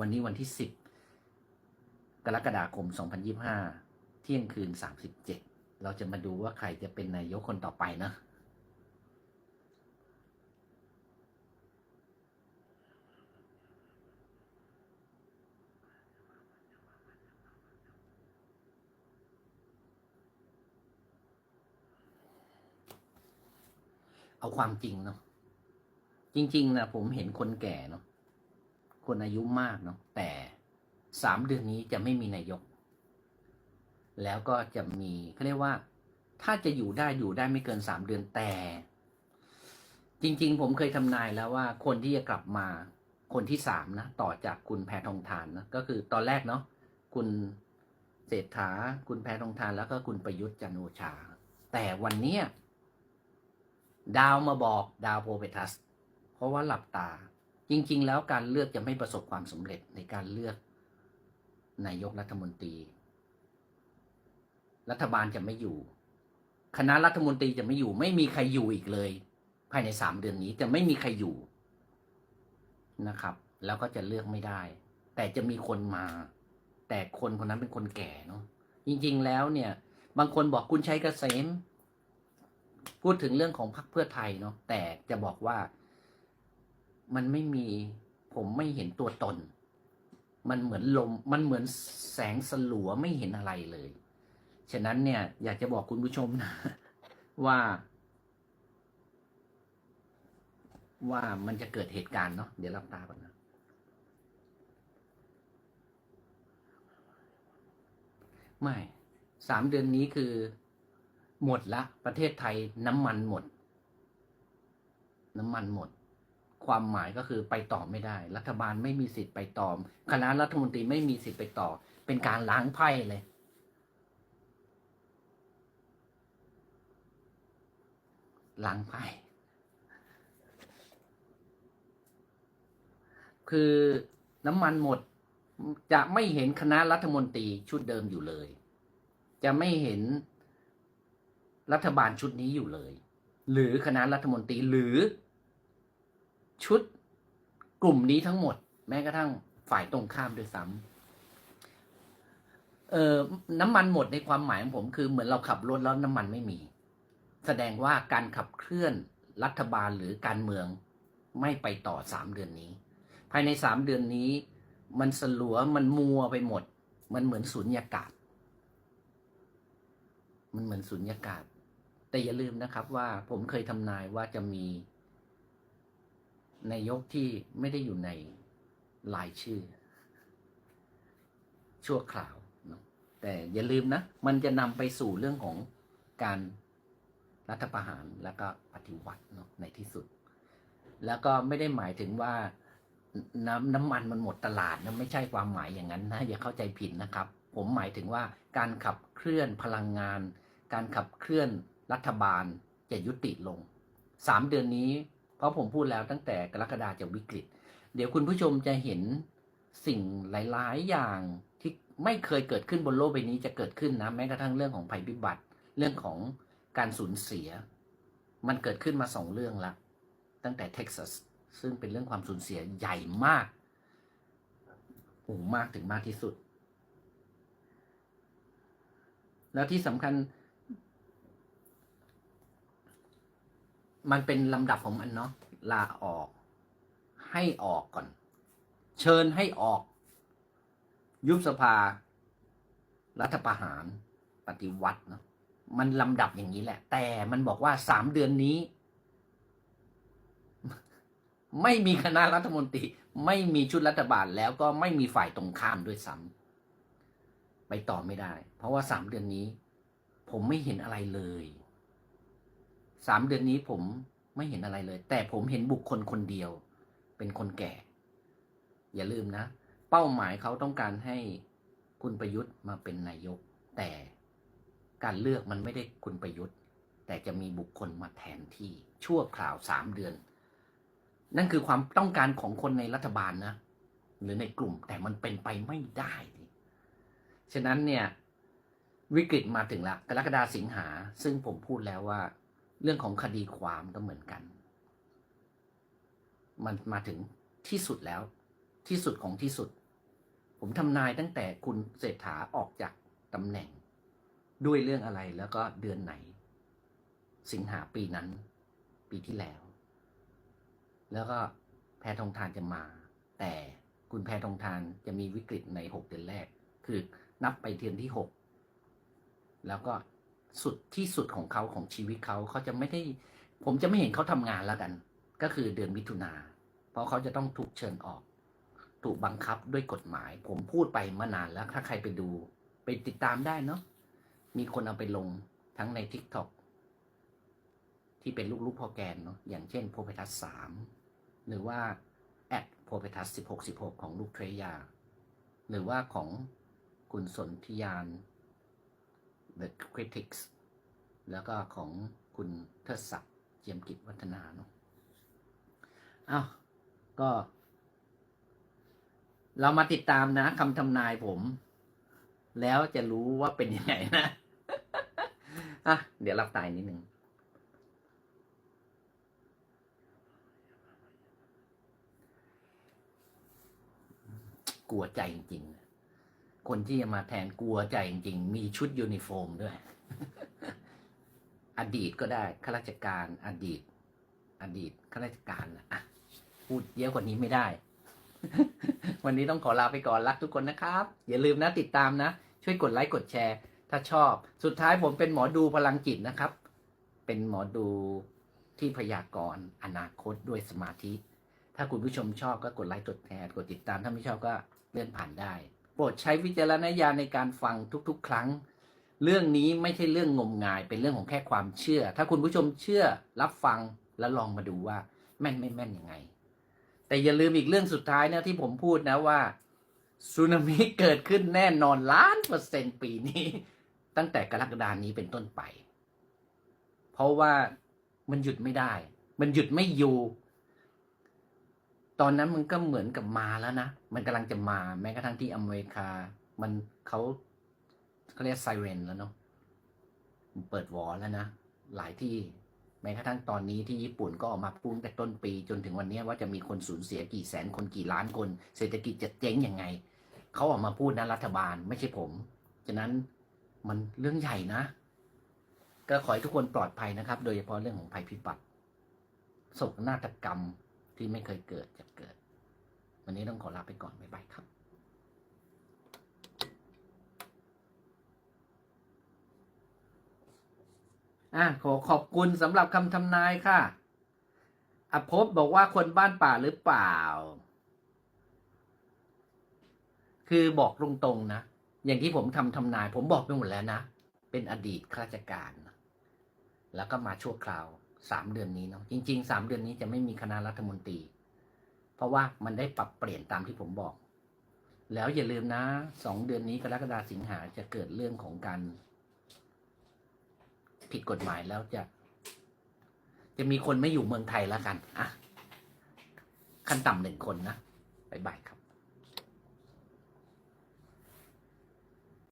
วันนี้วันที่ 10 กรกฎาคม 2025 เที่ยงคืน 37 เราจะมาดูว่าใครจะเป็นนายกคนต่อไปนะเอาความจริงเนาะจริง ๆ นะผมเห็นคนแก่เนาะ คนอายุมากเนาะแต่สามเดือนนี้จะไม่มีนายก แล้วก็จะมีเขาเรียกว่า ถ้าจะอยู่ได้อยู่ได้ไม่เกินสามเดือนแต่ จริง ๆ ผมเคยทำนายแล้วว่าคนที่จะกลับมาคนที่สามนะต่อจากคุณแพทองทานนะก็คือตอนแรกเนาะคุณเศรษฐาคุณแพทองทานแล้วก็คุณประยุทธ์จันโอชา แต่วันนี้ดาวมาบอกดาวโพเปทัส เพราะว่าหลับตา จริง ๆ แล้วการเลือกจะไม่ประสบความสำเร็จในการเลือกนายกรัฐมนตรี รัฐบาลจะไม่อยู่ คณะรัฐมนตรีจะไม่อยู่ ไม่มีใครอยู่อีกเลย ภายในสามเดือนนี้จะไม่มีใครอยู่นะครับ แล้วก็จะเลือกไม่ได้ แต่จะมีคนมา แต่คนคนนั้นเป็นคนแก่เนาะจริง ๆ แล้วเนี่ย บางคนบอกคุณชัยเกษมพูดถึงเรื่องของพรรคเพื่อไทยเนาะแต่จะบอกว่า มันไม่มีผมไม่เห็นตัวตน มันเหมือนลม มันเหมือนแสงสลัวไม่เห็นอะไรเลย ฉะนั้นเนี่ย อยากจะบอกคุณผู้ชมนะว่า ว่ามันจะเกิดเหตุการณ์เนาะเดี๋ยวรับตาก่อนนะไม่สามเดือนนี้คือ หมดละ ประเทศไทยน้ำมันหมด น้ำมันหมด ความหมายก็คือไปต่อไม่ได้ รัฐบาลไม่มีสิทธิ์ไปต่อคณะรัฐมนตรีไม่มีสิทธิ์ไปต่อ เป็นการล้างไพ่เลย ล้างไพ่คือน้ำมันหมดจะไม่เห็นคณะรัฐมนตรีชุดเดิมอยู่เลย จะไม่เห็นรัฐบาลชุดนี้อยู่เลย หรือคณะรัฐมนตรีหรือ ชุดกลุ่มนี้ทั้งหมด แม้กระทั่งฝ่ายตรงข้ามด้วยซ้ำเอ่อน้ำมันหมดในความหมายของผมคือเหมือนเราขับรถแล้วน้ำมันไม่มี แสดงว่าการขับเคลื่อนรัฐบาลหรือการเมืองไม่ไปต่อสามเดือนนี้ ภายในสามเดือนนี้ มันสลัวมันมัวไปหมด มันเหมือนสุญญากาศ มันเหมือนสุญญากาศ แต่อย่าลืมนะครับว่าผมเคยทำนายว่าจะมี นายกที่ไม่ได้อยู่ในรายชื่อ ชั่วคราวนะแต่อย่าลืมนะ มันจะนำไปสู่เรื่องของการรัฐประหารแล้วก็ปฏิวัติเนาะในที่สุด แล้วก็ไม่ได้หมายถึงว่าน้ำน้ำมันมันหมดตลาดนะไม่ใช่ความหมายอย่างนั้นนะอย่าเข้าใจผิดนะครับ ผมหมายถึงว่าการขับเคลื่อนพลังงาน การขับเคลื่อนรัฐบาลจะยุติลงสามเดือนนี้ เพราะผมพูดแล้วตั้งแต่กรกฎาจะวิกฤต เดี๋ยวคุณผู้ชมจะเห็นสิ่งหลาย ๆ อย่างที่ไม่เคยเกิดขึ้นบนโลกใบนี้จะเกิดขึ้นนะ แม้กระทั่งเรื่องของภัยพิบัติ เรื่องของการสูญเสีย มันเกิดขึ้นมาสองเรื่องละ ตั้งแต่เท็กซัสซึ่งเป็นเรื่องความสูญเสียใหญ่มากโอ้มากถึงมากที่สุด แล้วที่สำคัญ มันเป็นลำดับของมันเนาะลาออก ให้ออกก่อน เชิญให้ออก ยุบสภา รัฐประหาร ปฏิวัติเนาะมันลำดับอย่างนี้แหละ แต่มันบอกว่าสามเดือนนี้ ไม่มีคณะรัฐมนตรี ไม่มีชุดรัฐบาลแล้วก็ไม่มีฝ่ายตรงข้ามด้วยซ้ำไปต่อไม่ได้ เพราะว่าสามเดือนนี้ ผมไม่เห็นอะไรเลย สามเดือนนี้ผมไม่เห็นอะไรเลย แต่ผมเห็นบุคคลคนเดียว เป็นคนแก่ อย่าลืมนะ เป้าหมายเขาต้องการให้คุณประยุทธ์มาเป็นนายก แต่การเลือกมันไม่ได้คุณประยุทธ์ แต่จะมีบุคคลมาแทนที่ชั่วคราวสามเดือน นั่นคือความต้องการของคนในรัฐบาลนะ หรือในกลุ่มแต่มันเป็นไปไม่ได้ฉะนั้นเนี่ยวิกฤตมาถึงละกรกฎาสิงหา ซึ่งผมพูดแล้วว่า เรื่องของคดีความก็เหมือนกัน มันมาถึงที่สุดแล้ว ที่สุดของที่สุด ผมทำนายตั้งแต่คุณเศรษฐาออกจากตำแหน่ง ด้วยเรื่องอะไรแล้วก็เดือนไหน สิงหาปีนั้น ปีที่แล้ว แล้วก็แพทองทานจะมา แต่คุณแพทองทานจะมีวิกฤตในหกเดือนแรก คือนับไปเดือนที่หกแล้วก็ สุดที่สุดของเขาของชีวิตเขาเขาจะไม่ได้ ผมจะไม่เห็นเขาทำงานแล้วกัน ก็คือเดือนมิถุนาเพราะเขาจะต้องถูกเชิญออก ถูกบังคับด้วยกฎหมาย ผมพูดไปมานานแล้วถ้าใครไปดู ไปติดตามได้เนาะมีคนเอาไปลงทั้งใน TikTok ที่เป็นลูกๆพ่อแกนเนาะอย่างเช่นโพเพทัสสามหรือว่าแอดโพเพทัสสิบหกสิบหกของลูกเทรยา หรือว่าของคุณสนธิยาน The Critics แล้วก็ของคุณเทิดศักดิ์เจียมกิจวัฒนาเนาะอ้าวก็ เรามาติดตามนะคำทำนายผม แล้วจะรู้ว่าเป็นยังไงนะอะเดี๋ยวรับตายนิดนึงกลัวใจจริงๆ คนที่จะมาแทนกลัวใจจริง ๆ มีชุดยูนิฟอร์มด้วย อดีตก็ได้ข้าราชการอดีต อดีตข้าราชการนะอะพูดเยอะกว่านี้ไม่ได้ วันนี้ต้องขอลาไปก่อนรักทุกคนนะครับ อย่าลืมนะติดตามนะ ช่วยกดไลค์กดแชร์ ถ้าชอบ สุดท้ายผมเป็นหมอดูพลังจิตนะครับ เป็นหมอดูที่พยากรณ์อนาคตด้วยสมาธิ ถ้าคุณผู้ชมชอบก็กดไลค์กดแชร์กดติดตามถ้าไม่ชอบก็เลื่อนผ่านได้ โปรดใช้วิจารณญาณในการฟังทุกๆ ครั้ง เรื่องนี้ไม่ใช่เรื่องงมงาย เป็นเรื่องของแค่ความเชื่อ ถ้าคุณผู้ชมเชื่อรับฟังแล้วลองมาดูว่า แม่นไม่แม่นยังไง แต่อย่าลืมอีกเรื่องสุดท้ายนะที่ผมพูดนะว่าสึนามิเกิดขึ้นแน่นอนล้านเปอร์เซ็นต์ปีนี้ ตั้งแต่กรกฎานี้เป็นต้นไป เพราะว่ามันหยุดไม่ได้ มันหยุดไม่อยู่ ตอนนั้นมันก็เหมือนกับมาแล้วนะ มันกำลังจะมา แม้กระทั่งที่อเมริกา มันเขาเขาเรียกไซเรนแล้วเนาะเปิดวอร์แล้วนะ หลายที่ แม้กระทั่งตอนนี้ที่ญี่ปุ่นก็ออกมาพูดแต่ต้นปี จนถึงวันนี้ว่าจะมีคนสูญเสียกี่แสนคนกี่ล้านคน เศรษฐกิจจะเจ๊งยังไง เขาออกมาพูดนะรัฐบาลไม่ใช่ผม ฉะนั้นมันเรื่องใหญ่นะ ก็ขอให้ทุกคนปลอดภัยนะครับ โดยเฉพาะเรื่องของภัยพิบัติโศกนาฏกรรม ที่ไม่เคยเกิดจะเกิด วันนี้ต้องขอลาไปก่อน บ๊ายบายครับอะขอขอบคุณสำหรับคำทำนายค่ะอภพบอกว่าคนบ้านป่าหรือเปล่า คือบอกตรงๆนะ อย่างที่ผมทำทำนาย ผมบอกไปหมดแล้วนะ เป็นอดีตข้าราชการ แล้วก็มาชั่วคราว สามเดือนนี้เนาะจริงๆสามเดือนนี้จะไม่มีคณะรัฐมนตรี เพราะว่ามันได้ปรับเปลี่ยนตามที่ผมบอก แล้วอย่าลืมนะสองเดือนนี้กรกฎาสิงหาจะเกิดเรื่องของการ ผิดกฎหมายแล้วจะ จะมีคนไม่อยู่เมืองไทยแล้วกันอะขั้นต่ำหนึ่งคนนะบ๊ายบายครับ